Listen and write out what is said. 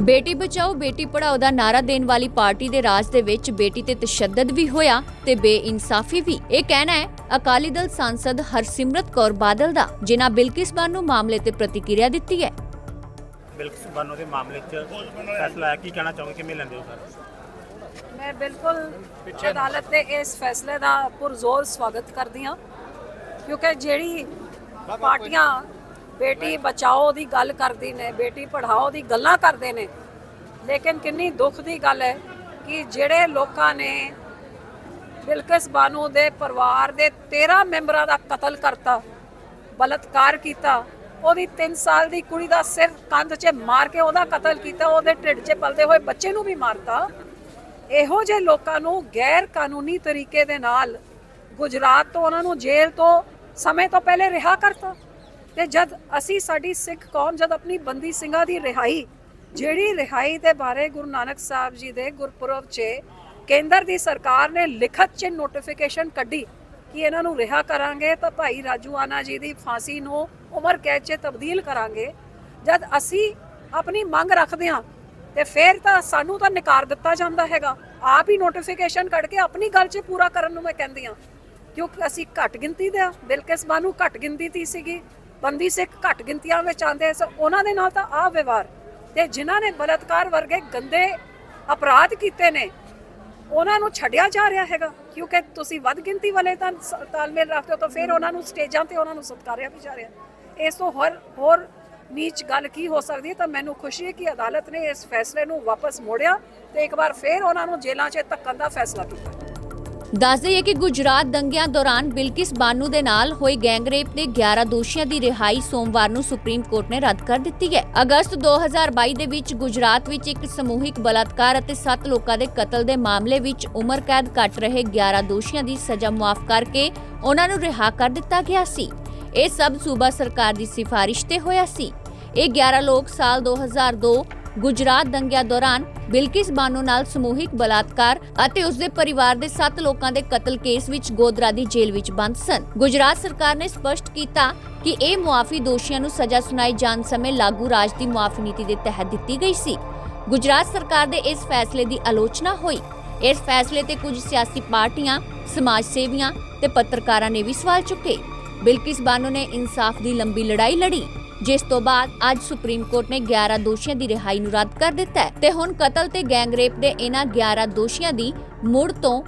ਬੇਟੀ ਬਚਾਓ ਬੇਟੀ ਪੜਾਓ ਦਾ ਨਾਰਾ ਦੇਣ ਵਾਲੀ ਪਾਰਟੀ ਦੇ ਰਾਜ ਦੇ ਵਿੱਚ ਬੇਟੀ ਤੇ ਤਸ਼ੱਦਦ ਵੀ ਹੋਇਆ ਤੇ ਬੇਇਨਸਾਫੀ ਵੀ। ਇਹ ਕਹਿਣਾ ਹੈ ਅਕਾਲੀ ਦਲ ਸਾਂਸਦ ਹਰਸਿਮਰਤ ਕੌਰ ਬਾਦਲ ਦਾ ਜਿਨ੍ਹਾਂ ਬਿਲਕਿਸ ਬਾਨੋ ਮਾਮਲੇ ਤੇ ਪ੍ਰਤੀਕਿਰਿਆ ਦਿੱਤੀ ਹੈ। ਬਿਲਕੁਲ ਬਾਨੋ ਦੇ ਮਾਮਲੇ 'ਚ ਫੈਸਲਾ ਆਇਆ ਕੀ ਕਹਿਣਾ ਚਾਹੋਗੇ ਕਿਵੇਂ ਲੈਂਦੇ ਹੋ ਸਰ? ਮੈਂ ਬਿਲਕੁਲ ਅਦਾਲਤ ਦੇ ਇਸ ਫੈਸਲੇ ਦਾ ਪੁਰਜ਼ੋਰ ਸਵਾਗਤ ਕਰਦੀ ਹਾਂ ਕਿਉਂਕਿ ਜਿਹੜੀ ਪਾਰਟੀਆਂ ਬੇਟੀ ਬਚਾਓ ਦੀ ਗੱਲ ਕਰਦੀ ਨੇ, ਬੇਟੀ ਪੜ੍ਹਾਓ ਦੀ ਗੱਲਾਂ ਕਰਦੇ ਨੇ। ਲੇਕਿਨ ਕਿੰਨੀ ਦੁੱਖ ਦੀ ਗੱਲ ਹੈ ਕਿ ਜਿਹੜੇ ਲੋਕਾਂ ਨੇ ਬਿਲਕਿਸ ਬਾਨੂ ਦੇ ਪਰਿਵਾਰ ਦੇ 13 ਮੈਂਬਰਾਂ ਦਾ ਕਤਲ ਕਰਤਾ, ਬਲਤਕਾਰ ਕੀਤਾ, ਉਹਦੀ 3 ਸਾਲ ਦੀ ਕੁੜੀ ਦਾ ਸਿਰ ਕੰਧ 'ਚ ਮਾਰ ਕੇ ਉਹਦਾ ਕਤਲ ਕੀਤਾ, ਉਹਦੇ ਢਿੱਡ 'ਚ ਪਲਦੇ ਹੋਏ ਬੱਚੇ ਨੂੰ ਵੀ ਮਾਰਤਾ। ਇਹੋ ਜਿਹੇ ਲੋਕਾਂ ਨੂੰ ਗੈਰ ਕਾਨੂੰਨੀ ਤਰੀਕੇ ਦੇ ਨਾਲ ਗੁਜਰਾਤ ਤੋਂ, ਉਹਨਾਂ ਨੂੰ ਜੇਲ੍ਹ ਤੋਂ ਸਮੇਂ ਤੋਂ ਪਹਿਲੇ ਰਿਹਾ ਕਰਤਾ। ਤੇ ਜਦ ਅਸੀਂ ਸਾਡੀ ਸਿੱਖ ਕੌਮ, ਜਦ ਆਪਣੀ ਬੰਦੀ ਸਿੰਘਾਂ ਦੀ ਰਿਹਾਈ, ਜਿਹੜੀ ਰਿਹਾਈ ਦੇ ਬਾਰੇ ਗੁਰੂ ਨਾਨਕ ਸਾਹਿਬ ਜੀ ਦੇ ਗੁਰਪੁਰਬ 'ਚ ਕੇਂਦਰ ਦੀ ਸਰਕਾਰ ਨੇ ਲਿਖਤ 'ਚ ਨੋਟੀਫਿਕੇਸ਼ਨ ਕੱਢੀ ਕਿ ਇਹਨਾਂ ਨੂੰ ਰਿਹਾ ਕਰਾਂਗੇ, ਤਾਂ ਭਾਈ ਰਾਜੂ ਆਨਾ ਜੀ ਦੀ ਫਾਂਸੀ ਨੂੰ ਉਮਰ ਕੈਦ 'ਚ ਤਬਦੀਲ ਕਰਾਂਗੇ। ਜਦ ਅਸੀਂ ਆਪਣੀ ਮੰਗ ਰੱਖਦੇ ਹਾਂ, ਤੇ ਫਿਰ ਤਾਂ ਸਾਨੂੰ ਤਾਂ ਨਕਾਰ ਦਿੱਤਾ ਜਾਂਦਾ ਹੈਗਾ। ਆਪ ਹੀ ਨੋਟੀਫਿਕੇਸ਼ਨ ਕੱਢ ਕੇ ਆਪਣੀ ਗੱਲ 'ਚ ਪੂਰਾ ਕਰਨ ਨੂੰ ਮੈਂ ਕਹਿੰਦੀ ਹਾਂ। ਕਿਉਂਕਿ ਅਸੀਂ ਘੱਟ ਗਿਣਤੀ ਦੇ ਆ ਬਿਲਕਿਸ ਬਾਨੂ ਘੱਟ ਗਿਣਤੀ ਦੀ ਸੀਗੀ। ਬੰਦੀ ਸਿੱਖ ਘੱਟ ਗਿਣਤੀਆਂ ਵਿੱਚ ਆਉਂਦੇ ਸੋ ਉਹਨਾਂ ਦੇ ਨਾਲ ਤਾਂ ਆਹ ਵਿਵਹਾਰ। ਤੇ ਜਿਨ੍ਹਾਂ ਨੇ ਬਲਤਕਾਰ ਵਰਗੇ ਗੰਦੇ ਅਪਰਾਧ ਕੀਤੇ ਨੇ, ਉਹਨਾਂ ਨੂੰ ਛੱਡਿਆ ਜਾ ਰਿਹਾ ਹੈਗਾ, ਕਿਉਂਕਿ ਤੁਸੀਂ ਵੱਧ ਗਿਣਤੀ ਵਾਲੇ ਤਾਂ ਸ- ਤਾਲਮੇਲ ਰੱਖਦੇ ਹੋ, ਤਾਂ ਫਿਰ ਉਹਨਾਂ ਨੂੰ ਸਟੇਜਾਂ ਤੇ ਉਹਨਾਂ ਨੂੰ ਸਤਿਕਾਰਿਆ ਵੀ ਜਾ ਰਿਹਾ। ਇਸ ਤੋਂ ਹੋਰ ਹੋਰ ਨੀਚ ਗੱਲ ਕੀ ਹੋ ਸਕਦੀ ਹੈ? ਤਾਂ ਮੈਨੂੰ ਖੁਸ਼ੀ ਹੈ ਕਿ ਅਦਾਲਤ ਨੇ ਇਸ ਫੈਸਲੇ ਨੂੰ ਵਾਪਸ ਮੋੜਿਆ ਤੇ ਇੱਕ ਵਾਰ ਫਿਰ ਉਹਨਾਂ ਨੂੰ ਜੇਲ੍ਹਾਂ 'ਚ ਧੱਕਣ ਦਾ ਫੈਸਲਾ ਕੀਤਾ। ਦੱਸ ਦਈਏ ਕਿ ਗੁਜਰਾਤ ਦੰਗਿਆਂ ਦੌਰਾਨ ਬਿਲਕਿਸ ਬਾਨੂ ਦੇ ਨਾਲ ਹੋਈ ਗੈਂਗਰੇਪ ਦੇ 11 ਦੋਸ਼ੀਆਂ ਦੀ ਰਿਹਾਈ ਸੋਮਵਾਰ ਨੂੰ ਸੁਪਰੀਮ ਕੋਰਟ ਨੇ ਰੱਦ ਕਰ ਦਿੱਤੀ ਹੈ। ਅਗਸਤ 2022 ਦੇ ਵਿੱਚ ਗੁਜਰਾਤ ਵਿੱਚ ਇੱਕ ਸਮੂਹਿਕ ਬਲਾਤਕਾਰ ਅਤੇ 7 ਲੋਕਾਂ ਦੇ ਕਤਲ ਦੇ ਮਾਮਲੇ ਵਿੱਚ ਉਮਰ ਕੈਦ ਕੱਟ ਰਹੇ 11 ਦੋਸ਼ੀਆਂ ਦੀ ਸਜ਼ਾ ਮੁਆਫ ਕਰਕੇ ਉਹਨਾਂ ਨੂੰ ਰਿਹਾ ਕਰ ਦਿੱਤਾ ਗਿਆ ਸੀ। ਇਹ ਸਭ ਸੂਬਾ ਸਰਕਾਰ ਦੀ ਸਿਫਾਰਿਸ਼ ਤੇ ਹੋਇਆ ਸੀ। ਇਹ 11 ਲੋਕ ਸਾਲ 2002 ਗੁਜਰਾਤ ਦੰਗਿਆਂ ਦੌਰਾਨ ਬਿਲਕਿਸ ਬਾਨੋ ਨਾਲ ਸਮੂਹਿਕ ਬਲਾਤਕਾਰ ਅਤੇ ਉਸਦੇ ਪਰਿਵਾਰ ਦੇ 7 ਲੋਕਾਂ ਦੇ ਕਤਲ ਕੇਸ ਵਿੱਚ ਗੋਦਰਾ ਦੀ ਜੇਲ੍ਹ ਵਿੱਚ ਬੰਦ ਸਨ। ਗੁਜਰਾਤ ਸਰਕਾਰ ਨੇ ਸਪਸ਼ਟ ਕੀਤਾ ਕਿ ਇਹ ਮੁਆਫੀ ਦੋਸ਼ੀਆਂ ਨੂੰ ਸਜ਼ਾ ਸੁਣਾਈ ਜਾਣ ਸਮੇਂ ਲਾਗੂ ਰਾਜ ਦੀ ਮੁਆਫੀ ਨੀਤੀ ਦੇ ਤਹਿਤ ਦਿੱਤੀ ਗਈ ਸੀ। ਗੁਜਰਾਤ ਸਰਕਾਰ ਦੇ ਇਸ ਫੈਸਲੇ ਦੀ ਆਲੋਚਨਾ ਹੋਈ। ਇਸ ਫੈਸਲੇ ਤੇ ਕੁਝ ਸਿਆਸੀ ਪਾਰਟੀਆਂ, ਸਮਾਜ ਸੇਵੀਆਂ ਤੇ ਪੱਤਰਕਾਰਾਂ ਨੇ ਵੀ ਸਵਾਲ ਚੁੱਕੇ। ਬਿਲਕਿਸ ਬਾਨੋ ਨੇ ਇਨਸਾਫ ਦੀ ਲੰਬੀ ਲੜਾਈ ਲੜੀ। ਜਿਸ ਤੋਂ ਬਾਅਦ ਅੱਜ ਸੁਪਰੀਮ ਕੋਰਟ ਨੇ 11 ਦੋਸ਼ੀਆਂ ਦੀ ਰਿਹਾਈ ਨੂੰ ਰੱਦ ਕਰ ਦਿੱਤਾ ਹੈ ਤੇ ਹੁਣ ਕਤਲ ਤੇ ਗੈਂਗ ਰੇਪ ਦੇ ਇਹਨਾਂ 11 ਦੋਸ਼ੀਆਂ ਦੀ ਮੁੜ ਤੋਂ